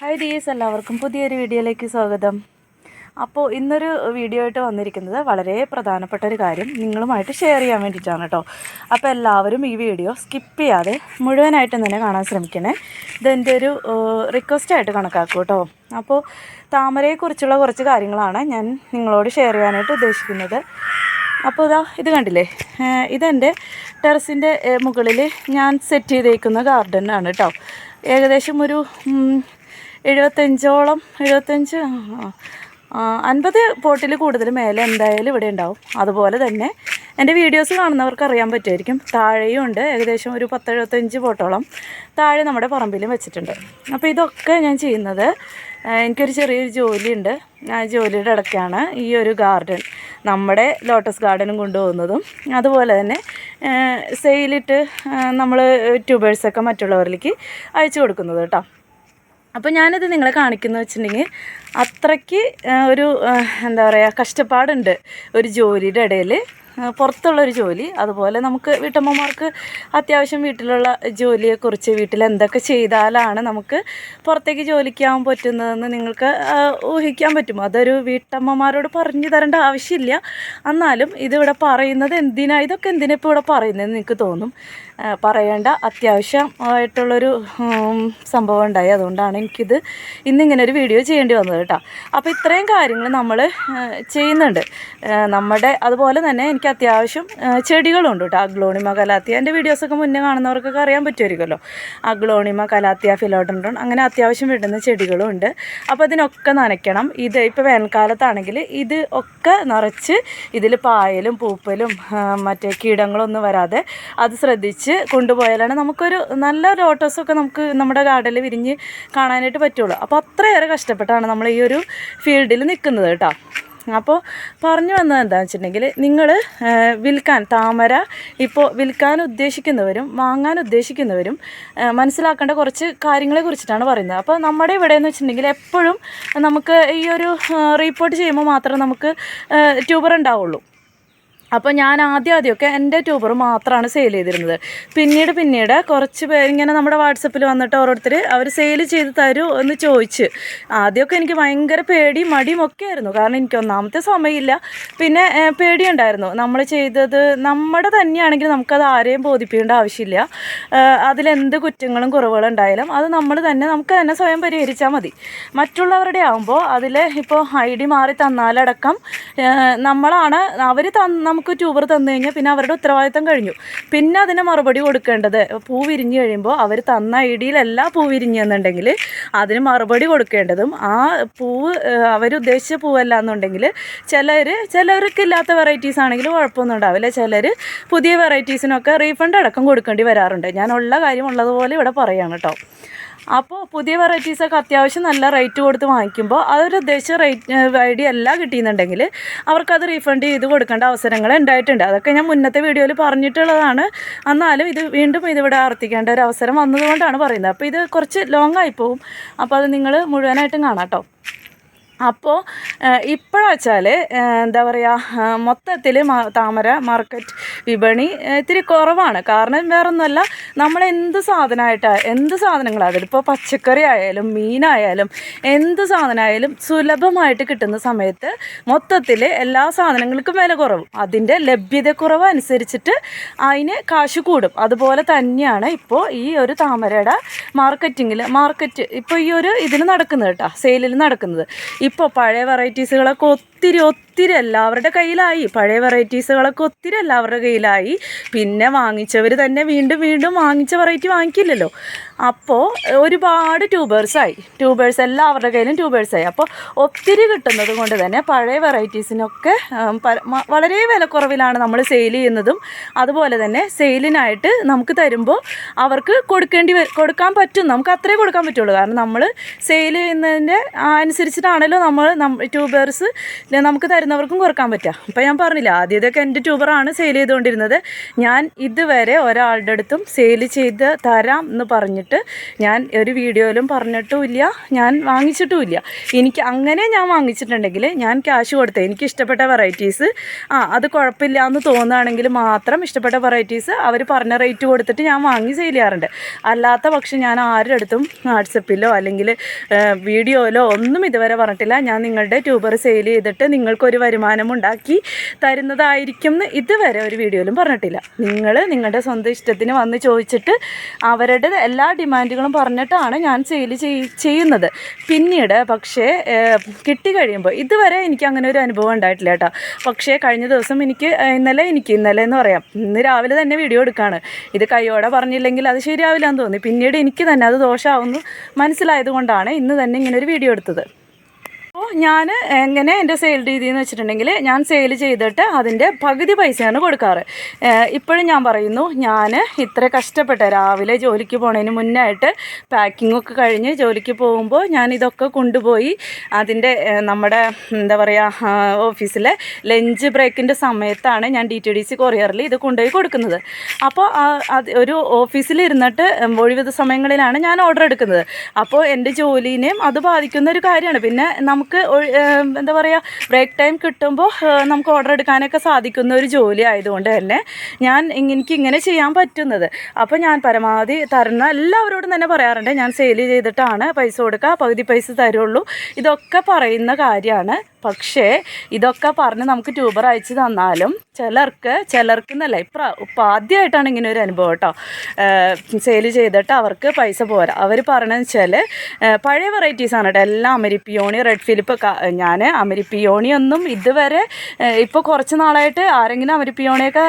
Hi ഡീസ് എല്ലാവർക്കും പുതിയൊരു വീഡിയോയിലേക്ക് സ്വാഗതം. അപ്പോൾ ഇന്നൊരു വീഡിയോ ആയിട്ട് വന്നിരിക്കുന്നത് വളരെ പ്രധാനപ്പെട്ട ഒരു കാര്യം നിങ്ങളുമായിട്ട് ഷെയർ ചെയ്യാൻ വേണ്ടിയിട്ടാണ് കേട്ടോ അപ്പോൾ എല്ലാവരും ഈ വീഡിയോ സ്കിപ്പ് ചെയ്യാതെ മുഴുവനായിട്ടും തന്നെ കാണാൻ ശ്രമിക്കണേ. ഇതെന്റെ ഒരു റിക്വസ്റ്റ് ആയിട്ട് കണക്കാക്കും കേട്ടോ അപ്പോൾ താമരയെക്കുറിച്ചുള്ള കുറച്ച് കാര്യങ്ങളാണ് ഞാൻ നിങ്ങളോട് ഷെയർ ചെയ്യാനായിട്ട് ഉദ്ദേശിക്കുന്നത്. അപ്പോൾ ഇതാ ഇത് കണ്ടില്ലേ? ഇതെന്റെ ടെറസിന്റെ മുകളിൽ ഞാൻ സെറ്റ് ചെയ്തേക്കുന്ന ഗാർഡനാണ് കേട്ടോ ഏകദേശം ഒരു എഴുപത്തഞ്ചോളം എഴുപത്തഞ്ച് അൻപത് പോട്ടിൽ കൂടുതൽ മേലെ എന്തായാലും ഇവിടെ ഉണ്ടാവും. അതുപോലെ തന്നെ എന്റെ വീഡിയോസ് കാണുന്നവർക്ക് അറിയാൻ പറ്റുമായിരിക്കും. താഴെയും ഉണ്ട് ഏകദേശം ഒരു പത്ത് എഴുപത്തഞ്ച് പോട്ടോളം താഴെ നമ്മുടെ പറമ്പിലും വെച്ചിട്ടുണ്ട്. അപ്പോൾ ഇതൊക്കെ ഞാൻ ചെയ്യുന്നത് എനിക്കൊരു ചെറിയൊരു ജോലിയുണ്ട്. ആ ജോലിയുടെ ഇടയ്ക്കാണ് ഈ ഒരു ഗാർഡൻ നമ്മുടെ ലോട്ടസ് ഗാർഡനും കൊണ്ടുപോകുന്നതും. അതുപോലെ തന്നെ സെയിലിട്ട് നമ്മൾ ട്യൂബേഴ്സൊക്കെ മറ്റുള്ളവരിലേക്ക് അയച്ചു കൊടുക്കുന്നത് കേട്ടോ. അപ്പോൾ ഞാനിത് നിങ്ങളെ കാണിക്കുന്നത് വെച്ചിട്ടുണ്ടെങ്കിൽ അത്രയ്ക്ക് ഒരു എന്താ പറയുക കഷ്ടപ്പാടുണ്ട് ഒരു ജോലിയുടെ ഇടയിൽ പുറത്തുള്ളൊരു ജോലി. അതുപോലെ നമുക്ക് വീട്ടമ്മമാർക്ക് അത്യാവശ്യം വീട്ടിലുള്ള ജോലിയെക്കുറിച്ച് വീട്ടിൽ എന്തൊക്കെ ചെയ്താലാണ് നമുക്ക് പുറത്തേക്ക് ജോലിക്കാവാൻ പറ്റുന്നതെന്ന് നിങ്ങൾക്ക് ഊഹിക്കാൻ പറ്റും. അതൊരു വീട്ടമ്മമാരോട് പറഞ്ഞു തരേണ്ട ആവശ്യമില്ല. എന്നാലും ഇതിവിടെ പറയുന്നത് എന്തിനാ? ഇതൊക്കെ എന്തിനാ ഇപ്പോൾ ഇവിടെ പറയുന്നതെന്ന് എനിക്ക് തോന്നും. പറയേണ്ട അത്യാവശ്യം ആയിട്ടുള്ളൊരു ഉം, സംഭവം ഉണ്ടായി. അതുകൊണ്ടാണ് എനിക്കിത് ഇന്നിങ്ങനെ ഒരു വീഡിയോ ചെയ്യേണ്ടി വന്നത് കേട്ടോ. അപ്പോൾ ഇത്രയും കാര്യങ്ങൾ നമ്മൾ ചെയ്യുന്നുണ്ട്. നമ്മുടെ അതുപോലെ തന്നെ എനിക്ക് അത്യാവശ്യം ചെടികളുണ്ട് കേട്ടോ. Aglaonema calathea. എന്റെ വീഡിയോസൊക്കെ മുന്നേ കാണുന്നവർക്കൊക്കെ അറിയാൻ പറ്റുമായിരിക്കുമല്ലോ. അഗ്ലോണിമ കലാത്തിയ ഫിലോഡൻഡ്രോൺ അങ്ങനെ അത്യാവശ്യം വിടുന്ന ചെടികളും ഉണ്ട് അപ്പോൾ അതിനൊക്കെ നനയ്ക്കണം. ഇത് ഇപ്പോൾ വേനൽക്കാലത്താണെങ്കിൽ ഇത് ഒക്കെ നിറച്ച് ഇതിൽ പായലും പൂപ്പലും മറ്റേ കീടങ്ങളൊന്നും വരാതെ അത് ശ്രദ്ധിച്ച് കൊണ്ടുപോയാലാണ് നമുക്കൊരു നല്ല ലോട്ടസൊക്കെ നമുക്ക് നമ്മുടെ ഗാർഡനിൽ വിരിഞ്ഞ് കാണാനായിട്ട് പറ്റുള്ളൂ. അപ്പോൾ അത്രയേറെ കഷ്ടപ്പെട്ടാണ് നമ്മൾ ഈ ഒരു ഫീൽഡിൽ നിൽക്കുന്നത് കേട്ടോ. അപ്പോൾ പറഞ്ഞു വന്നത് എന്താണെന്ന് വെച്ചിട്ടുണ്ടെങ്കിൽ നിങ്ങൾ വിൽക്കാൻ താമര ഇപ്പോൾ വിൽക്കാൻ ഉദ്ദേശിക്കുന്നവരും വാങ്ങാൻ ഉദ്ദേശിക്കുന്നവരും മനസ്സിലാക്കേണ്ട കുറച്ച് കാര്യങ്ങളെ കുറിച്ചിട്ടാണ് പറയുന്നത്. അപ്പോൾ നമ്മുടെ ഇവിടെ എന്ന് വെച്ചിട്ടുണ്ടെങ്കിൽ എപ്പോഴും നമുക്ക് ഈ ഒരു റീപ്പോർട്ട് ചെയ്യുമ്പോൾ മാത്രമേ നമുക്ക് ട്യൂബർ ഉണ്ടാവുള്ളൂ. അപ്പോൾ ഞാൻ ആദ്യം ആദ്യമൊക്കെ എന്റെ ട്യൂബർ മാത്രമാണ് സെയിൽ ചെയ്തിരുന്നത്. പിന്നീട് പിന്നീട് കുറച്ച് പേര് ഇങ്ങനെ നമ്മുടെ വാട്സപ്പിൽ വന്നിട്ട് ഓരോരുത്തർ അവർ സെയിൽ ചെയ്ത് തരൂ എന്ന് ചോദിച്ച്. ആദ്യമൊക്കെ എനിക്ക് ഭയങ്കര പേടിയും മടിയും ഒക്കെ ആയിരുന്നു. കാരണം എനിക്ക് ഒന്നാമത്തെ സമയമില്ല. പിന്നെ പേടിയുണ്ടായിരുന്നു. നമ്മൾ ചെയ്തത് നമ്മുടെ തന്നെയാണെങ്കിൽ നമുക്കത് ആരെയും ബോധിപ്പിക്കേണ്ട ആവശ്യമില്ല. അതിലെന്ത് കുറ്റങ്ങളും കുറവുകളും ഉണ്ടായാലും അത് നമ്മൾ തന്നെ നമുക്ക് തന്നെ സ്വയം പരിഹരിച്ചാൽ മതി. മറ്റുള്ളവരുടെ ആകുമ്പോൾ അതിൽ ഇപ്പോൾ ഐ ഡി മാറി തന്നാലടക്കം നമ്മളാണ് അവർ തന്ന് നമുക്ക് ട്യൂബർ തന്നു കഴിഞ്ഞാൽ പിന്നെ അവരുടെ ഉത്തരവാദിത്തം കഴിഞ്ഞു. പിന്നെ അതിന് മറുപടി കൊടുക്കേണ്ടത് പൂ വിരിഞ്ഞു കഴിയുമ്പോൾ അവർ തന്ന ഐ ഡിയിലല്ല പൂ വിരിഞ്ഞെന്നുണ്ടെങ്കിൽ അതിന് മറുപടി കൊടുക്കേണ്ടതും ആ പൂവ് അവരുദ്ദേശിച്ച പൂവല്ല എന്നുണ്ടെങ്കിൽ ചിലർ ചിലർക്ക് ഇല്ലാത്ത വെറൈറ്റീസ് ആണെങ്കിൽ കുഴപ്പമൊന്നും ഉണ്ടാവില്ല. ചിലർ പുതിയ വെറൈറ്റീസിനൊക്കെ റീഫണ്ട് അടക്കം കൊടുക്കേണ്ടി വരാറുണ്ട്. ഞാനുള്ള ഉള്ള കാര്യം ഉള്ളതുപോലെ ഇവിടെ പറയാണ് കേട്ടോ. അപ്പോൾ പുതിയ വെറൈറ്റീസൊക്കെ അത്യാവശ്യം നല്ല റേറ്റ് കൊടുത്ത് വാങ്ങിക്കുമ്പോൾ അതൊരു ഉദ്ദേശിച്ച റേറ്റ് ഐഡിയ അല്ല കിട്ടിയെന്നുണ്ടെങ്കിൽ അവർക്കത് റീഫണ്ട് ചെയ്ത് കൊടുക്കേണ്ട അവസരങ്ങൾ ഉണ്ടായിട്ടുണ്ട്. അതൊക്കെ ഞാൻ മുന്നത്തെ വീഡിയോയിൽ പറഞ്ഞിട്ടുള്ളതാണ്. എന്നാലും ഇത് വീണ്ടും ഇതിവിടെ ആവർത്തിക്കേണ്ട ഒരു അവസരം വന്നതുകൊണ്ടാണ് പറയുന്നത്. അപ്പോൾ ഇത് കുറച്ച് ലോങ് ആയി പോവും. അപ്പോൾ അത് നിങ്ങൾ മുഴുവനായിട്ടും കാണാം കേട്ടോ അപ്പോൾ ഇപ്പോഴാച്ചാൽ എന്താ പറയുക മൊത്തത്തിൽ താമര മാർക്കറ്റ് വിപണി ഇത്തിരി കുറവാണ്. കാരണം വേറൊന്നുമല്ല നമ്മൾ എന്ത് സാധനമായിട്ടാണ് എന്ത് സാധനങ്ങളാണ് ഇപ്പോൾ പച്ചക്കറി ആയാലും മീനായാലും എന്ത് സാധനമായാലും സുലഭമായിട്ട് കിട്ടുന്ന സമയത്ത് മൊത്തത്തിൽ എല്ലാ സാധനങ്ങൾക്കും വില കുറവും. അതിന്റെ ലഭ്യതക്കുറവ് അനുസരിച്ചിട്ട് അതിന് കാശ് കൂടും. അതുപോലെ തന്നെയാണ് ഇപ്പോൾ ഈ ഒരു താമരയുടെ മാർക്കറ്റിങ്ങിൽ മാർക്കറ്റ് ഇപ്പോൾ ഈ ഒരു ഇതിൽ നടക്കുന്നത് കേട്ടോ സെയിലിൽ നടക്കുന്നത്. ഇപ്പോൾ പഴയ വെറൈറ്റീസുകളൊക്കെ ഒത്തിരി ഒത്തിരി എല്ലാവരുടെ കയ്യിലായി. പഴയ വെറൈറ്റീസുകളൊക്കെ ഒത്തിരി എല്ലാവരുടെ കയ്യിലായി. പിന്നെ വാങ്ങിച്ചവർ തന്നെ വീണ്ടും വീണ്ടും വാങ്ങിച്ച വെറൈറ്റി വാങ്ങിക്കില്ലല്ലോ. അപ്പോൾ ഒരുപാട് ട്യൂബേഴ്സായി. ട്യൂബേഴ്സ് എല്ലാവരുടെ കയ്യിലും ട്യൂബേഴ്സായി. അപ്പോൾ ഒത്തിരി കിട്ടുന്നത് കൊണ്ട് തന്നെ പഴയ വെറൈറ്റീസിനൊക്കെ വളരെ വിലക്കുറവിലാണ് നമ്മൾ സെയിൽ ചെയ്യുന്നതും. അതുപോലെ തന്നെ സെയിലിനായിട്ട് നമുക്ക് തരുമ്പോൾ അവർക്ക് കൊടുക്കേണ്ടി കൊടുക്കാൻ പറ്റും. നമുക്ക് അത്രേ കൊടുക്കാൻ പറ്റുള്ളൂ. കാരണം നമ്മൾ സെയിൽ ചെയ്യുന്നതിന്റെ അനുസരിച്ചിട്ടാണല്ലോ നമ്മൾ ട്യൂബേഴ്സ് നമുക്ക് തരുന്നവർക്കും കുറയ്ക്കാൻ പറ്റുക അപ്പോൾ ഞാൻ പറഞ്ഞില്ല ആദ്യത്തെയൊക്കെ എന്റെ ട്യൂബറാണ് സെയിൽ ചെയ്തുകൊണ്ടിരുന്നത്. ഞാൻ ഇതുവരെ ഒരാളുടെ അടുത്തും സെയിൽ ചെയ്ത് തരാം എന്ന് പറഞ്ഞിട്ട് ഞാൻ ഒരു വീഡിയോയിലും പറഞ്ഞിട്ടുമില്ല ഞാൻ വാങ്ങിച്ചിട്ടുമില്ല. എനിക്ക് അങ്ങനെ ഞാൻ വാങ്ങിച്ചിട്ടുണ്ടെങ്കിൽ ഞാൻ ക്യാഷ് കൊടുത്തേ. എനിക്ക് ഇഷ്ടപ്പെട്ട വെറൈറ്റീസ് ആ അത് കുഴപ്പമില്ല എന്ന് തോന്നുകയാണെങ്കിൽ മാത്രം ഇഷ്ടപ്പെട്ട വെറൈറ്റീസ് അവർ പറഞ്ഞ റേറ്റ് കൊടുത്തിട്ട് ഞാൻ വാങ്ങി സെയിൽ ചെയ്യാറുണ്ട്. അല്ലാത്ത പക്ഷം ഞാൻ ആരുടെ അടുത്തും വാട്സപ്പിലോ അല്ലെങ്കിൽ വീഡിയോയിലോ ഒന്നും ഇതുവരെ പറഞ്ഞിട്ടില്ല. ഞാൻ നിങ്ങളുടെ ട്യൂബർ സെയിൽ ചെയ്തിട്ട് നിങ്ങൾക്കൊരു വരുമാനം ഉണ്ടാക്കി തരുന്നതായിരിക്കും എന്ന് ഇതുവരെ ഒരു വീഡിയോയിലും പറഞ്ഞിട്ടില്ല. നിങ്ങൾ നിങ്ങളുടെ സ്വന്തം ഇഷ്ടത്തിന് വന്ന് ചോദിച്ചിട്ട് അവരുടെ എല്ലാ ഡിമാൻഡുകളും പറഞ്ഞിട്ടാണ് ഞാൻ സെയിൽ ചെയ്യുന്നത്. പിന്നീട് പക്ഷേ കിട്ടി കിട്ടിക്കഴിയുമ്പോൾ ഇതുവരെ എനിക്ക് അങ്ങനെ ഒരു അനുഭവം ഉണ്ടായിട്ടില്ല കേട്ടോ. പക്ഷേ കഴിഞ്ഞ ദിവസം എനിക്ക് ഇന്നലെ എനിക്ക് ഇന്നലെ എന്ന് പറയാം ഇന്ന് രാവിലെ തന്നെ വീഡിയോ എടുക്കുകയാണ് ഇത് കൈയോടെ പറഞ്ഞില്ലെങ്കിൽ അത് ശരിയാവില്ല എന്ന് തോന്നി. പിന്നീട് എനിക്ക് തന്നെ അത് ദോഷമാവുന്നു മനസ്സിലായതുകൊണ്ടാണ് ഇന്ന് തന്നെ ഇങ്ങനെ ഒരു വീഡിയോ എടുത്തത്. അപ്പോൾ ഞാൻ എങ്ങനെ എന്റെ സെയിൽ രീതി എന്ന് വെച്ചിട്ടുണ്ടെങ്കിൽ ഞാൻ സെയിൽ ചെയ്തിട്ട് അതിന്റെ പകുതി പൈസയാണ് കൊടുക്കാറ്. ഇപ്പോഴും ഞാൻ പറയുന്നു ഞാൻ ഇത്ര കഷ്ടപ്പെട്ട രാവിലെ ജോലിക്ക് പോണതിന് മുന്നായിട്ട് പാക്കിംഗ് ഒക്കെ കഴിഞ്ഞ് ജോലിക്ക് പോകുമ്പോൾ ഞാൻ ഇതൊക്കെ കൊണ്ടുപോയി അതിന്റെ നമ്മുടെ എന്താ പറയുക ഓഫീസിലെ ലഞ്ച് ബ്രേക്കിന്റെ സമയത്താണ് ഞാൻ ഡി ടി ഡി സി കൊറിയറിൽ ഇത് കൊണ്ടുപോയി കൊടുക്കുന്നത്. അപ്പോൾ അത് ഒരു ഓഫീസിൽ ഇരുന്നിട്ട് ഒഴിവ് സമയങ്ങളിലാണ് ഞാൻ ഓർഡർ എടുക്കുന്നത്. അപ്പോൾ എന്റെ ജോലിനെയും അത് ബാധിക്കുന്ന ഒരു കാര്യമാണ് പിന്നെ നമുക്ക് എന്താ പറയുക ബ്രേക്ക് ടൈം കിട്ടുമ്പോൾ നമുക്ക് ഓർഡർ എടുക്കാനൊക്കെ സാധിക്കുന്ന ഒരു ജോലി ആയതുകൊണ്ട് തന്നെ ഞാൻ എനിക്ക് ഇങ്ങനെ ചെയ്യാൻ പറ്റുന്നത്. അപ്പോൾ ഞാൻ പരമാവധി തരുന്ന എല്ലാവരോടും തന്നെ പറയാറുണ്ട്. ഞാൻ സെയിൽ ചെയ്തിട്ടാണ് പൈസ കൊടുക്കുക പകുതി പൈസ തരുള്ളൂ. ഇതൊക്കെ പറയുന്ന കാര്യമാണ്. പക്ഷേ ഇതൊക്കെ പറഞ്ഞ് നമുക്ക് ട്യൂബർ അയച്ചു തന്നാലും ചിലർക്ക് ചിലർക്ക് എന്നല്ല ഇപ്പം ഇപ്പം ആദ്യമായിട്ടാണ് ഇങ്ങനെ ഒരു അനുഭവം കേട്ടോ. സെയിൽ ചെയ്തിട്ട് അവർക്ക് പൈസ പോരാ. അവർ പറഞ്ഞതെന്ന് വെച്ചാൽ പഴയ വെറൈറ്റീസ് ആണ് കേട്ടോ. എല്ലാം അമരിപ്പിയോണി റെഡ് ഫിലിപ്പ് ഞാൻ അമരിപ്പിയോണിയൊന്നും ഇതുവരെ ഇപ്പോൾ കുറച്ച് നാളായിട്ട് ആരെങ്കിലും അമരിപ്പിയോണിയൊക്കെ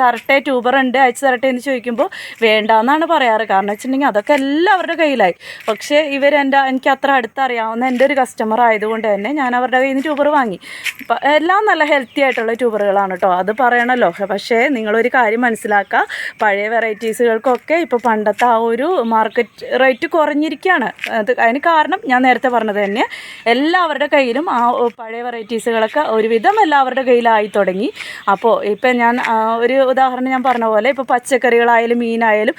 തരട്ടെ ട്യൂബർ ഉണ്ട് അയച്ചു തരട്ടെ എന്ന് ചോദിക്കുമ്പോൾ വേണ്ടാന്നാണ് പറയാറ്. കാരണം വെച്ചിട്ടുണ്ടെങ്കിൽ അതൊക്കെ എല്ലാവരുടെ കയ്യിലായി. പക്ഷേ ഇവരെന്റെ എനിക്ക് അത്ര അടുത്തറിയാവുന്ന എന്റെ ഒരു കസ്റ്റമർ ആയതുകൊണ്ട് തന്നെ ഞാൻ അവരുടെ കയ്യിൽ നിന്ന് ട്യൂബർ വാങ്ങി. എല്ലാം നല്ല ഹെൽത്തി ആയിട്ടുള്ള ട്യൂബറുകളാണ് കേട്ടോ അത് പറയണല്ലോ. പക്ഷേ നിങ്ങളൊരു കാര്യം മനസ്സിലാക്കുക പഴയ വെറൈറ്റീസുകൾക്കൊക്കെ ഇപ്പോൾ പണ്ടത്തെ ആ ഒരു മാർക്കറ്റ് റേറ്റ് കുറഞ്ഞിരിക്കുകയാണ് അത് അതിന് കാരണം ഞാൻ നേരത്തെ പറഞ്ഞത് തന്നെ എല്ലാവരുടെ കയ്യിലും ആ പഴയ വെറൈറ്റീസുകളൊക്കെ ഒരുവിധം എല്ലാവരുടെ കയ്യിലായി തുടങ്ങി. അപ്പോൾ ഇപ്പം ഞാൻ ഒരു ഉദാഹരണം ഞാൻ പറഞ്ഞ പോലെ ഇപ്പോൾ പച്ചക്കറികളായാലും മീനായാലും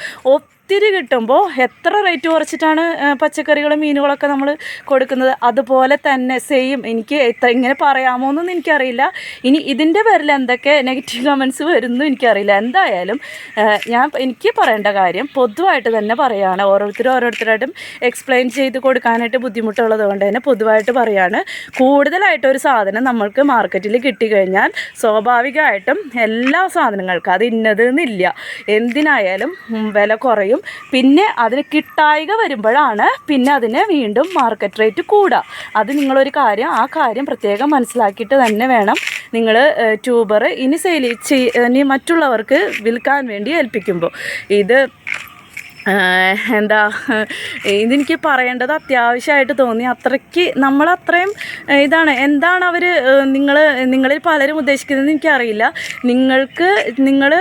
ഒത്തിരി കിട്ടുമ്പോൾ എത്ര റേറ്റ് കുറച്ചിട്ടാണ് പച്ചക്കറികളും മീനുകളൊക്കെ നമ്മൾ കൊടുക്കുന്നത്? അതുപോലെ തന്നെ സെയിം എനിക്ക് എത്ര ഇങ്ങനെ പറയാമോ എന്നൊന്നും എനിക്കറിയില്ല. ഇനി ഇതിന്റെ പേരിൽ എന്തൊക്കെ നെഗറ്റീവ് കമൻസ് വരുന്നു എനിക്കറിയില്ല. എന്തായാലും ഞാൻ എനിക്ക് പറയേണ്ട കാര്യം പൊതുവായിട്ട് തന്നെ പറയുകയാണ് ഓരോരുത്തരും ഓരോരുത്തരായിട്ടും എക്സ്പ്ലെയിൻ ചെയ്ത് കൊടുക്കാനായിട്ട് ബുദ്ധിമുട്ടുള്ളത് കൊണ്ട് തന്നെ പൊതുവായിട്ട് പറയുകയാണ് കൂടുതലായിട്ട് ഒരു സാധനം നമ്മൾക്ക് മാർക്കറ്റിൽ കിട്ടിക്കഴിഞ്ഞാൽ സ്വാഭാവികമായിട്ടും എല്ലാ സാധനങ്ങൾക്കും അത് ഇന്നതെന്നില്ല എന്തിനായാലും വില കുറയും. പിന്നെ അതിന് കിട്ടായിക വരുമ്പോഴാണ് പിന്നെ അതിന് വീണ്ടും മാർക്കറ്റ് റേറ്റ് കൂടുക. അത് നിങ്ങളൊരു കാര്യം ആ കാര്യം പ്രത്യേകം മനസ്സിലാക്കിയിട്ട് തന്നെ വേണം നിങ്ങൾ ട്യൂബർ ഇനി സെയിൽ ഇനി മറ്റുള്ളവർക്ക് വിൽക്കാൻ വേണ്ടി ഏൽപ്പിക്കുമ്പോൾ. ഇത് എന്താ ഇതെനിക്ക് പറയേണ്ടത് അത്യാവശ്യമായിട്ട് തോന്നി. അത്രയ്ക്ക് നമ്മളത്രയും ഇതാണ്. എന്താണ് അവർ നിങ്ങൾ നിങ്ങളിൽ പലരും ഉദ്ദേശിക്കുന്നതെന്ന് എനിക്കറിയില്ല. നിങ്ങൾക്ക് നിങ്ങൾ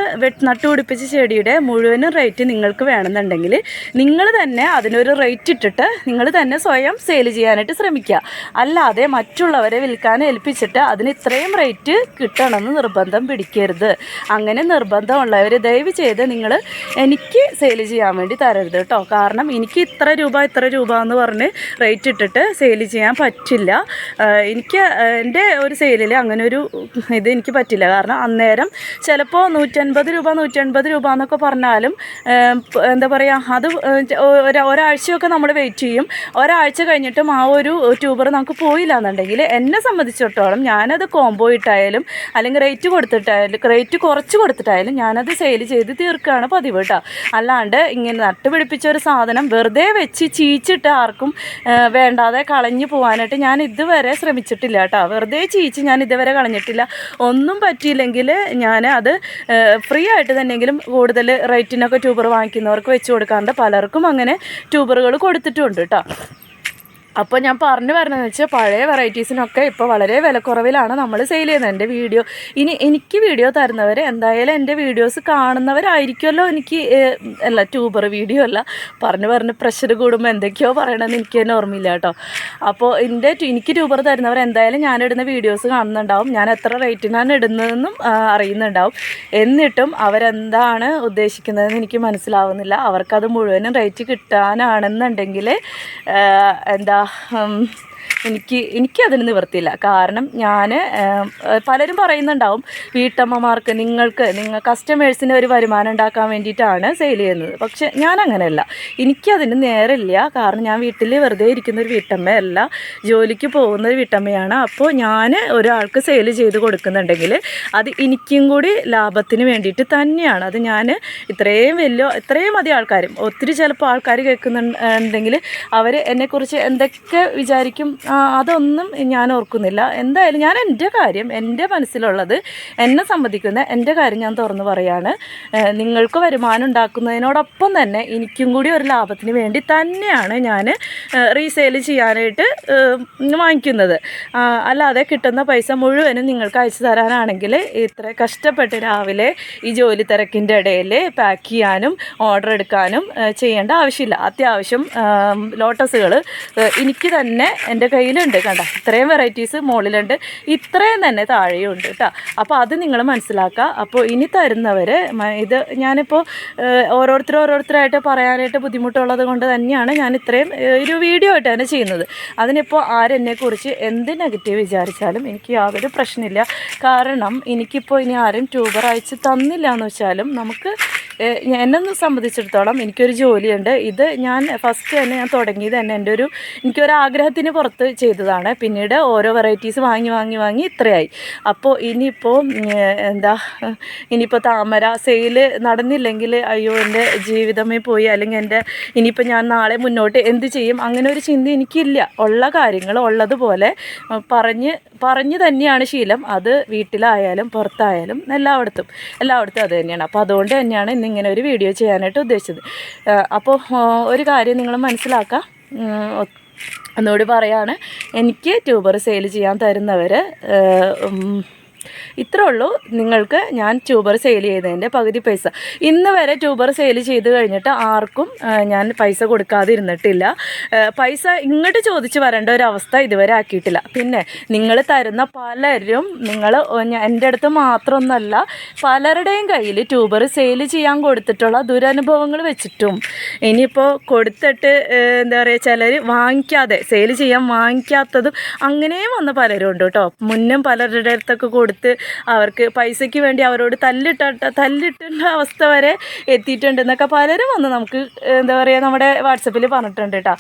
നട്ടുപിടിപ്പിച്ച ചെടിയുടെ മുഴുവനും റേറ്റ് നിങ്ങൾക്ക് വേണമെന്നുണ്ടെങ്കിൽ നിങ്ങൾ തന്നെ അതിനൊരു റേറ്റ് ഇട്ടിട്ട് നിങ്ങൾ തന്നെ സ്വയം സെയിൽ ചെയ്യാനായിട്ട് ശ്രമിക്കുക. അല്ലാതെ മറ്റുള്ളവരെ വിൽക്കാൻ ഏൽപ്പിച്ചിട്ട് അതിന് ഇത്രയും റേറ്റ് കിട്ടണമെന്ന് നിർബന്ധം പിടിക്കരുത്. അങ്ങനെ നിർബന്ധമുള്ളവർ ദയവ് ചെയ്ത് നിങ്ങൾ എനിക്ക് സെയിൽ ചെയ്യാൻ വേണ്ടി തരരുത് കേട്ടോ. കാരണം എനിക്ക് ഇത്ര രൂപ ഇത്ര രൂപ എന്ന് പറഞ്ഞ് റേറ്റ് ഇട്ടിട്ട് സെയിൽ ചെയ്യാൻ പറ്റില്ല. എനിക്ക് എന്റെ ഒരു സെയിലിൽ അങ്ങനെ ഒരു ഇത് എനിക്ക് പറ്റില്ല. കാരണം അന്നേരം ചിലപ്പോൾ നൂറ്റൻപത് രൂപ നൂറ്റൻപത് രൂപ എന്നൊക്കെ പറഞ്ഞാലും എന്താ പറയുക അത് ഒരു- ഒരാഴ്ചയൊക്കെ നമ്മൾ വെയിറ്റ് ചെയ്യും. ഒരാഴ്ച കഴിഞ്ഞിട്ടും ആ ഒരു ട്യൂബർ നമുക്ക് പോയില്ല എന്നുണ്ടെങ്കിൽ എന്നെ സംബന്ധിച്ചിടത്തോളം ഞാനത് കോംബോ ഇട്ടായാലും അല്ലെങ്കിൽ റേറ്റ് കൊടുത്തിട്ടായാലും റേറ്റ് കുറച്ച് കൊടുത്തിട്ടായാലും ഞാനത് സെയിൽ ചെയ്ത് തീർക്കുകയാണ് പതിവ് കേട്ടോ. അല്ലാണ്ട് ഇങ്ങനെ നട്ടുപിടിപ്പിച്ച ഒരു സാധനം വെറുതെ വെച്ച് ചീച്ചിട്ട് ആർക്കും വേണ്ടാതെ കളഞ്ഞു പോകാനായിട്ട് ഞാൻ ഇതുവരെ ശ്രമിച്ചിട്ടില്ല കേട്ടോ. വെറുതെ ചീച്ച് ഞാൻ ഇതുവരെ കളഞ്ഞിട്ടില്ല. ഒന്നും പറ്റിയില്ലെങ്കിൽ ഞാൻ അത് ഫ്രീ ആയിട്ട് തന്നെങ്കിലും കൂടുതൽ റേറ്റിനൊക്കെ ട്യൂബർ വാങ്ങിക്കുന്നവർക്ക് വെച്ച് കൊടുക്കാറുണ്ട്. പലർക്കും അങ്ങനെ ട്യൂബറുകൾ കൊടുത്തിട്ടുണ്ട് കേട്ടോ. അപ്പോൾ ഞാൻ പറഞ്ഞു വരണമെന്ന് വെച്ചാൽ പഴയ വെറൈറ്റീസിനൊക്കെ ഇപ്പോൾ വളരെ വിലക്കുറവിലാണ് നമ്മൾ സെയിൽ ചെയ്യുന്നത്. എന്റെ വീഡിയോ ഇനി എനിക്ക് വീഡിയോ തരുന്നവർ എന്തായാലും എന്റെ വീഡിയോസ് കാണുന്നവരായിരിക്കുമല്ലോ എനിക്ക് അല്ല ട്യൂബർ വീഡിയോ അല്ല. പറഞ്ഞു പറഞ്ഞ് പ്രഷർ കൂടുമ്പോൾ എന്തൊക്കെയോ പറയണമെന്ന് എനിക്ക് തന്നെ ഓർമ്മയില്ല കേട്ടോ. അപ്പോൾ എന്റെ എനിക്ക് ട്യൂബർ തരുന്നവർ എന്തായാലും ഞാനിടുന്ന വീഡിയോസ് കാണുന്നുണ്ടാവും. ഞാൻ എത്ര റേറ്റിനാണ് ഇടുന്നതെന്നും അറിയുന്നുണ്ടാവും. എന്നിട്ടും അവരെന്താണ് ഉദ്ദേശിക്കുന്നതെന്ന് എനിക്ക് മനസ്സിലാവുന്നില്ല. അവർക്കത് മുഴുവനും റേറ്റ് കിട്ടാനാണെന്നുണ്ടെങ്കിൽ എന്താ um, എനിക്ക് എനിക്കതിന് നിവർത്തിയില്ല. കാരണം ഞാൻ പലരും പറയുന്നുണ്ടാവും വീട്ടമ്മമാർക്ക് നിങ്ങൾക്ക് നിങ്ങൾ കസ്റ്റമേഴ്സിന് ഒരു വരുമാനം ഉണ്ടാക്കാൻ വേണ്ടിയിട്ടാണ് സെയിൽ ചെയ്യുന്നത്. പക്ഷേ ഞാൻ അങ്ങനെയല്ല എനിക്കതിന് നേരമില്ല. കാരണം ഞാൻ വീട്ടിൽ വെറുതെ ഇരിക്കുന്ന ഒരു വീട്ടമ്മയല്ല. ജോലിക്ക് പോകുന്ന ഒരു വീട്ടമ്മയാണ്. അപ്പോൾ ഞാൻ ഒരാൾക്ക് സെയിൽ ചെയ്ത് കൊടുക്കുന്നുണ്ടെങ്കിൽ അത് എനിക്കും കൂടി ലാഭത്തിന് വേണ്ടിയിട്ട് തന്നെയാണ്. അത് ഞാൻ ഇത്രയും വലിയ ഇത്രയും അധികം ആൾക്കാരും. ഒത്തിരി ചിലപ്പോൾ ആൾക്കാർ കേൾക്കുന്നുണ്ടെങ്കിൽ അവർ എന്നെക്കുറിച്ച് എന്തൊക്കെ വിചാരിക്കും അതൊന്നും ഞാൻ ഓർക്കുന്നില്ല. എന്തായാലും ഞാൻ എന്റെ കാര്യം എന്റെ മനസ്സിലുള്ളത് എന്നെ സംബന്ധിക്കുന്ന എന്റെ കാര്യം ഞാൻ തുറന്നു പറയാണ്. നിങ്ങൾക്ക് വരുമാനം ഉണ്ടാക്കുന്നതിനോടൊപ്പം തന്നെ എനിക്കും കൂടി ഒരു ലാഭത്തിന് വേണ്ടി തന്നെയാണ് ഞാൻ റീസെയിൽ ചെയ്യാനായിട്ട് വാങ്ങിക്കുന്നത്. അല്ലാതെ കിട്ടുന്ന പൈസ മുഴുവനും നിങ്ങൾക്ക് അയച്ചു തരാനാണെങ്കിൽ ഇത്ര കഷ്ടപ്പെട്ട് രാവിലെ ഈ ജോലി തിരക്കിന്റെ ഇടയിൽ പാക്ക് ചെയ്യാനും ഓർഡർ എടുക്കാനും ചെയ്യേണ്ട ആവശ്യമില്ല. അത്യാവശ്യം ലോട്ടസുകൾ എനിക്ക് തന്നെ എന്റെ കയ്യിലുണ്ട് കണ്ട? ഇത്രയും വെറൈറ്റീസ് മുകളിലുണ്ട് ഇത്രയും തന്നെ താഴെയും ഉണ്ട് കേട്ടോ അപ്പോൾ അത് നിങ്ങൾ മനസ്സിലാക്കുക അപ്പോൾ ഇനി തരുന്നവർ ഇത് ഞാനിപ്പോൾ ഓരോരുത്തർ ഓരോരുത്തരായിട്ട് പറയാനായിട്ട് ബുദ്ധിമുട്ടുള്ളത് കൊണ്ട് തന്നെയാണ് ഞാൻ ഇത്രയും ഒരു വീഡിയോ ആയിട്ട് തന്നെ ചെയ്യുന്നത്. അതിനിപ്പോൾ ആരെന്നെക്കുറിച്ച് എന്ത് നെഗറ്റീവ് വിചാരിച്ചാലും എനിക്ക് യാതൊരു പ്രശ്നമില്ല. കാരണം എനിക്കിപ്പോൾ ഇനി ആരും ട്യൂബർ അയച്ച് തന്നില്ല എന്ന് വെച്ചാലും നമുക്ക് എന്നെ സംബന്ധിച്ചിടത്തോളം എനിക്കൊരു ജോലിയുണ്ട്. ഇത് ഞാൻ ഫസ്റ്റ് തന്നെ ഞാൻ തുടങ്ങിയത് തന്നെ എന്റെ ഒരു എനിക്കൊരു ആഗ്രഹത്തിന് പുറത്ത് ചെയ്തതാണ്. പിന്നീട് ഓരോ വെറൈറ്റീസ് വാങ്ങി വാങ്ങി വാങ്ങി ഇത്രയായി. അപ്പോൾ ഇനിയിപ്പോൾ എന്താ ഇനിയിപ്പോൾ താമര സെയിൽ നടന്നില്ലെങ്കിൽ അയ്യോ എന്റെ ജീവിതമേ പോയി. അല്ലെങ്കിൽ എന്റെ ഇനിയിപ്പോൾ ഞാൻ നാളെ മുന്നോട്ട് എന്ത് ചെയ്യും? അങ്ങനെ ഒരു ചിന്ത എനിക്കില്ല. ഉള്ള കാര്യങ്ങൾ ഉള്ളതുപോലെ പറഞ്ഞ് പറഞ്ഞ് തന്നെയാണ് ശീലം. അത് വീട്ടിലായാലും പുറത്തായാലും എല്ലായിടത്തും എല്ലായിടത്തും അത് തന്നെയാണ്. അപ്പോൾ അതുകൊണ്ട് തന്നെയാണ് ഇന്ന് ഇങ്ങനെ ഒരു വീഡിയോ ചെയ്യാനായിട്ട് ഉദ്ദേശിച്ചത്. അപ്പോൾ ഒരു കാര്യം നിങ്ങൾ മനസ്സിലാക്കുക ഉം, ഒന്നുകൂടി പറയാണ് എനിക്ക് ട്യൂബർ സെയിൽ ചെയ്യാൻ തരുന്നവർ ഇത്രേ ഉള്ളൂ. നിങ്ങൾക്ക് ഞാൻ ട്യൂബർ സെയിൽ ചെയ്തതിന്റെ പകുതി പൈസ. ഇന്ന് വരെ ട്യൂബർ സെയിൽ ചെയ്ത് കഴിഞ്ഞിട്ട് ആർക്കും ഞാൻ പൈസ കൊടുക്കാതെ ഇരുന്നിട്ടില്ല പൈസ ഇങ്ങോട്ട് ചോദിച്ച് വരേണ്ട ഒരു അവസ്ഥ ഇതുവരെ ആക്കിയിട്ടില്ല. പിന്നെ നിങ്ങൾ തരുന്ന പലരും നിങ്ങൾ എന്റെ അടുത്ത് മാത്രമൊന്നല്ല പലരുടെയും കയ്യിൽ ട്യൂബർ സെയിൽ ചെയ്യാൻ കൊടുത്തിട്ടുള്ള ദുരനുഭവങ്ങൾ വെച്ചിട്ടും ഇനിയിപ്പോൾ കൊടുത്തിട്ട് എന്താ പറയുക ചിലർ വാങ്ങിക്കാതെ സെയിൽ ചെയ്യാൻ വാങ്ങിക്കാത്തതും അങ്ങനെയും വന്ന പലരും ഉണ്ട് കേട്ടോ. മുന്നും പലരുടെ അടുത്തൊക്കെ കൊടുത്ത് അവർക്ക് പൈസയ്ക്ക് വേണ്ടി അവരോട് തല്ലിട്ട തല്ലിട്ടേണ്ട അവസ്ഥ വരെ എത്തിയിട്ടുണ്ട് എന്നൊക്കെ പലരും വന്ന് നമുക്ക് എന്താ പറയുക നമ്മുടെ വാട്സപ്പിൽ പറഞ്ഞിട്ടുണ്ട് കേട്ടോ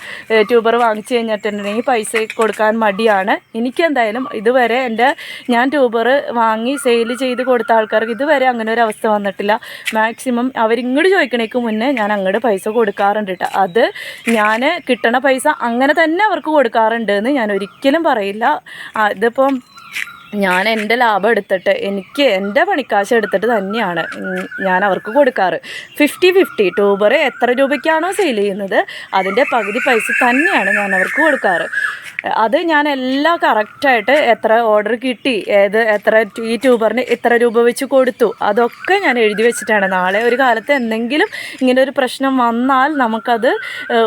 ട്യൂബർ വാങ്ങിച്ചു കഴിഞ്ഞിട്ടുണ്ടെങ്കിൽ പൈസ കൊടുക്കാൻ മടിയാണ്. എനിക്കെന്തായാലും ഇതുവരെ എന്റെ ഞാൻ ട്യൂബർ വാങ്ങി സെയിൽ ചെയ്ത് കൊടുത്ത ആൾക്കാർക്ക് ഇതുവരെ അങ്ങനെ ഒരു അവസ്ഥ വന്നിട്ടില്ല. മാക്സിമം അവരിങ്ങോട്ട് ചോദിക്കണേക്ക് മുന്നേ ഞാൻ അങ്ങോട്ട് പൈസ കൊടുക്കാറുണ്ട് കേട്ടോ അത് ഞാൻ കിട്ടണ പൈസ അങ്ങനെ തന്നെ അവർക്ക് കൊടുക്കാറുണ്ട് എന്ന് ഞാൻ ഒരിക്കലും പറയില്ല. അതിപ്പം ഞാൻ എന്റെ ലാഭം എടുത്തിട്ട് എനിക്ക് എന്റെ പണിക്കാശ് എടുത്തിട്ട് തന്നെയാണ് ഞാൻ അവർക്ക് കൊടുക്കാറ്. Fifty fifty. ട്യൂബർ എത്ര രൂപയ്ക്കാണോ സെയിൽ ചെയ്യുന്നത്? അതിന്റെ പകുതി പൈസ തന്നെയാണ് ഞാൻ അവർക്ക് കൊടുക്കാറ്. അത് ഞാൻ എല്ലാം കറക്റ്റായിട്ട് എത്ര ഓർഡർ കിട്ടി ഏത് എത്ര ഈ ട്യൂബറിന് ഇത്ര രൂപ വെച്ച് കൊടുത്തു അതൊക്കെ ഞാൻ എഴുതി വെച്ചിട്ടാണ്. നാളെ ഒരു കാലത്ത് എന്തെങ്കിലും ഇങ്ങനെ ഒരു പ്രശ്നം വന്നാൽ നമുക്കത്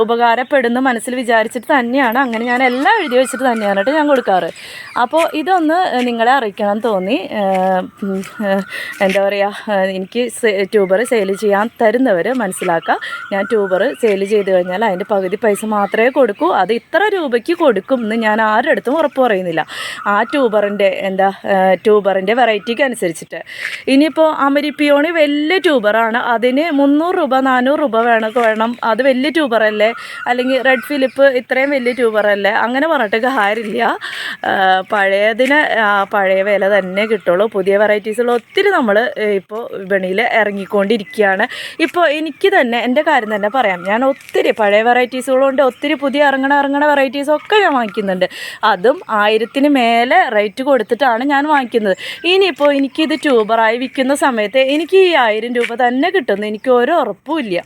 ഉപകാരപ്പെടുന്നു മനസ്സിൽ വിചാരിച്ചിട്ട് തന്നെയാണ്. അങ്ങനെ ഞാൻ എല്ലാം എഴുതി വെച്ചിട്ട് തന്നെയാണ് കേട്ടോ ഞാൻ കൊടുക്കാറ്. അപ്പോൾ ഇതൊന്ന് നിങ്ങളെ അറിയിക്കണം തോന്നി. എന്താ പറയുക എനിക്ക് ട്യൂബർ സെയിൽ ചെയ്യാൻ തരുന്നവർ മനസ്സിലാക്കുക ഞാൻ ട്യൂബർ സെയിൽ ചെയ്ത് കഴിഞ്ഞാൽ അതിന്റെ പകുതി പൈസ മാത്രമേ കൊടുക്കൂ. അത് ഇത്ര രൂപയ്ക്ക് കൊടുക്കും എന്ന് ഞാൻ ആരുടെ അടുത്തും ഉറപ്പ് പറയുന്നില്ല. ആ ട്യൂബറിന്റെ എന്താ ട്യൂബറിന്റെ വെറൈറ്റിക്ക് അനുസരിച്ചിട്ട്. ഇനിയിപ്പോൾ അമരിപ്പിയോണി വലിയ ട്യൂബറാണ്. അതിന് മുന്നൂറ് രൂപ നാനൂറ് രൂപ വേണം വേണം. അത് വലിയ ട്യൂബറല്ലേ? അല്ലെങ്കിൽ റെഡ് ഫിലിപ്പ് ഇത്രയും വലിയ ട്യൂബറല്ലേ? അങ്ങനെ പറഞ്ഞിട്ട് കാര്യമില്ല. പഴയതിന് പഴയ വില തന്നെ കിട്ടുള്ളൂ. പുതിയ വെറൈറ്റീസുള്ള ഒത്തിരി നമ്മൾ ഇപ്പോൾ വിപണിയിൽ ഇറങ്ങിക്കൊണ്ടിരിക്കുകയാണ്. ഇപ്പോൾ എനിക്ക് തന്നെ എന്റെ കാര്യം തന്നെ പറയാം. ഞാൻ ഒത്തിരി പഴയ വെറൈറ്റീസുകളുണ്ട്. ഒത്തിരി പുതിയ ഇറങ്ങണ ഇറങ്ങണ വെറൈറ്റീസൊക്കെ ഞാൻ വാങ്ങിക്കുന്നുണ്ട്. അതും ആയിരത്തിന് മേലെ റേറ്റ് കൊടുത്തിട്ടാണ് ഞാൻ വാങ്ങിക്കുന്നത്. ഇനിയിപ്പോൾ എനിക്കിത് ട്യൂബറായി വിൽക്കുന്ന സമയത്ത് എനിക്ക് ഈ ആയിരം രൂപ തന്നെ കിട്ടുന്നു എനിക്ക് ഒരു ഉറപ്പുമില്ല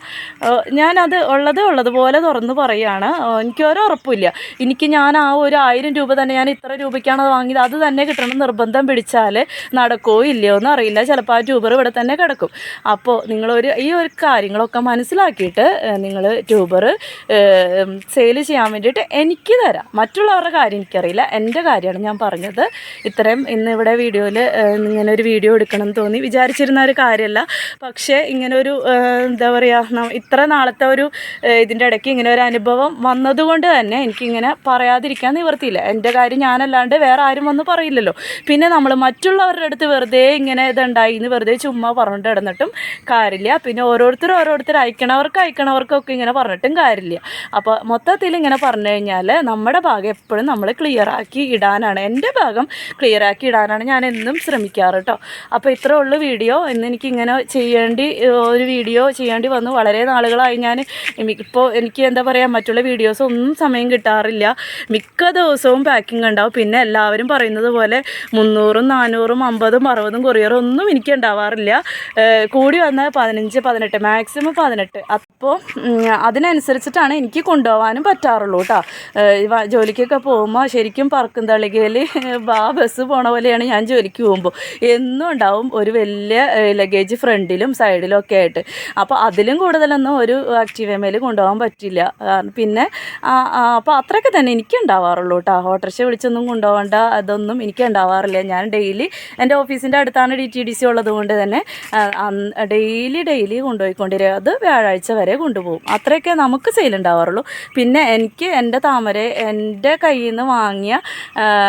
ഞാനത് ഉള്ളത് ഉള്ളതുപോലെ തുറന്ന് പറയുകയാണ് എനിക്ക് ഒരു ഉറപ്പുമില്ല എനിക്ക് ഞാൻ ആ ഒരു ആയിരം രൂപ തന്നെ ഞാൻ ഇത്ര രൂപയ്ക്കാണ് അത് വാങ്ങിയത്. അത് തന്നെ കിട്ടണം നിർബന്ധം പിടിച്ചാൽ നടക്കുമോ ഇല്ലയോ എന്ന് അറിയില്ല. ചിലപ്പോൾ ആ ട്യൂബർ ഇവിടെ തന്നെ കിടക്കും. അപ്പോൾ നിങ്ങളൊരു ഈ ഒരു കാര്യങ്ങളൊക്കെ മനസ്സിലാക്കിയിട്ട് നിങ്ങൾ ട്യൂബർ സെയിൽ ചെയ്യാൻ വേണ്ടിയിട്ട് എനിക്ക് തരാം. മറ്റുള്ളവരുടെ കാര്യം എനിക്കറിയില്ല. എന്റെ കാര്യമാണ് ഞാൻ പറഞ്ഞത്. ഇത്രയും ഇന്ന് ഇവിടെ വീഡിയോയിൽ ഇങ്ങനെ ഒരു വീഡിയോ എടുക്കണം എന്ന് തോന്നി. വിചാരിച്ചിരുന്ന ഒരു കാര്യമല്ല. പക്ഷേ ഇങ്ങനെ ഒരു എന്താ പറയുക ഇത്ര നാളത്തെ ഒരു ഇതിന്റെ ഇടയ്ക്ക് ഇങ്ങനെ ഒരു അനുഭവം വന്നതുകൊണ്ട് തന്നെ എനിക്കിങ്ങനെ പറയാതിരിക്കാൻ നിവർത്തിയില്ല. എന്റെ കാര്യം ഞാനല്ലാണ്ട് വേറെ ആരും വന്ന് പറയില്ലല്ലോ. പിന്നെ നമ്മൾ മറ്റുള്ളവരുടെ അടുത്ത് വെറുതെ ഇങ്ങനെ ഇതുണ്ടായി എന്ന് വെറുതെ ചുമ്മാ പറഞ്ഞിട്ട് കിടന്നിട്ടും കാര്യമില്ല. പിന്നെ ഓരോരുത്തർ ഓരോരുത്തർ അയക്കണവർക്ക് അയക്കണവർക്കൊക്കെ ഇങ്ങനെ പറഞ്ഞിട്ടും കാര്യമില്ല. അപ്പോൾ മൊത്തത്തിൽ ഇങ്ങനെ പറഞ്ഞു കഴിഞ്ഞാൽ നമ്മുടെ ഭാഗം എപ്പോഴും നമ്മൾ ക്ലിയർ ആക്കി ഇടാനാണ്. എന്റെ ഭാഗം ക്ലിയർ ആക്കി ഇടാനാണ് ഞാൻ എന്നും ശ്രമിക്കാറ് കേട്ടോ അപ്പോൾ ഇത്രേ ഉള്ളൂ വീഡിയോ. ഇന്ന് എനിക്ക് ഇങ്ങനെ ചെയ്യേണ്ടി ഒരു വീഡിയോ ചെയ്യേണ്ടി വന്നു. വളരെ നാളുകളായി ഞാൻ ഇപ്പോൾ എനിക്ക് എന്താ പറയുക മറ്റുള്ള വീഡിയോസ് ഒന്നും സമയം കിട്ടാറില്ല. മിക്ക ദിവസവും പാക്കിംഗ് ഉണ്ടാവും. പിന്നെ എല്ലാവരും പറയുന്നത് പോലെ മുന്നൂറും നാനൂറും അമ്പതും അറുപതും കൊറിയറും ഒന്നും എനിക്ക് ഉണ്ടാവാറില്ല. കൂടി വന്നാൽ പതിനഞ്ച് പതിനെട്ട് മാക്സിമം പതിനെട്ട്. അപ്പോൾ അതിനനുസരിച്ചിട്ടാണ് എനിക്ക് കൊണ്ടുപോകാനും പറ്റാറുള്ളൂ കേട്ടോ ജോലിക്കൊക്കെ പോകുമ്പോൾ ശരിക്കും പറക്കും തളികയിൽ ആ ബസ് പോണ പോലെയാണ് ഞാൻ ജോലിക്ക് പോകുമ്പോൾ എന്നും ഉണ്ടാവും ഒരു വലിയ ലഗേജ് ഫ്രണ്ടിലും സൈഡിലും ഒക്കെ ആയിട്ട്. അപ്പോൾ അതിലും കൂടുതലൊന്നും ഒരു ആക്റ്റീവ് ആക്റ്റീവമേൽ കൊണ്ടുപോകാൻ പറ്റില്ല. പിന്നെ അപ്പോൾ അത്രയൊക്കെ തന്നെ എനിക്ക് ഉണ്ടാവാറുള്ളൂ കേട്ടോ ഓട്ടോറിക്ഷ വിളിച്ചൊന്നും കൊണ്ടുപോകേണ്ട അതൊന്നും എനിക്ക് ഉണ്ടാവാറില്ല. ഞാൻ ഡെയിലി എന്റെ ഓഫീസിന്റെ അടുത്താണ് ഡി ടി ഡി സി ഉള്ളത് കൊണ്ട് തന്നെ ഡെയിലി ഡെയിലി കൊണ്ടുപോയിക്കൊണ്ടിരിക്കുക. അത് വ്യാഴാഴ്ച വരെ കൊണ്ടുപോകും. അത്രയൊക്കെ നമുക്ക് സെയിൽ ഉണ്ടാവാറുള്ളൂ. പിന്നെ എനിക്ക് എന്റെ താമര എന്റെ കയ്യിൽ നിന്ന് വാങ്ങിയ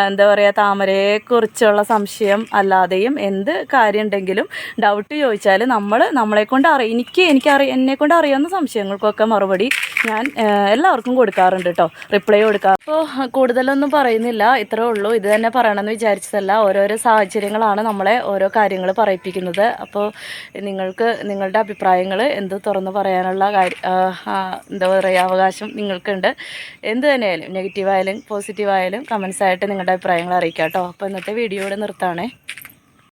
എന്താ പറയുക താമരയെക്കുറിച്ചുള്ള സംശയം അല്ലാതെയും എന്ത് കാര്യം ഉണ്ടെങ്കിലും ഡൗട്ട് ചോദിച്ചാൽ നമ്മൾ നമ്മളെ കൊണ്ട് അറിയ എനിക്ക് എനിക്കറിയ എന്നെ കൊണ്ട് അറിയാവുന്ന സംശയങ്ങൾക്കൊക്കെ മറുപടി ഞാൻ എല്ലാവർക്കും കൊടുക്കാറുണ്ട് കേട്ടോ റിപ്ലൈ കൊടുക്കാറ് അപ്പോൾ കൂടുതലൊന്നും പറയുന്നില്ല. ഇത്രേ ഉള്ളൂ. ഇത് തന്നെ പറയണമെന്ന് വിചാരിച്ചതല്ല. ഓരോരോ സാഹചര്യങ്ങളാണ് നമ്മളെ ഓരോ കാര്യങ്ങൾ പറയിപ്പിക്കുന്നത്. അപ്പോൾ നിങ്ങൾക്ക് നിങ്ങളുടെ അഭിപ്രായങ്ങൾ എന്ത് തുറന്ന് പറയാനുള്ള കാര്യം എന്താ പറയുക അവകാശം നിങ്ങൾക്കുണ്ട്. എന്ത് തന്നെയായാലും നെഗറ്റീവ് ആയാലും പോസിറ്റീവ് ആയാലും കമൻസ് ആയിട്ട് നിങ്ങളുടെ അഭിപ്രായങ്ങൾ അറിയിക്കാം കേട്ടോ അപ്പോൾ ഇന്നത്തെ വീഡിയോ ഇവിടെ നിർത്താണേ.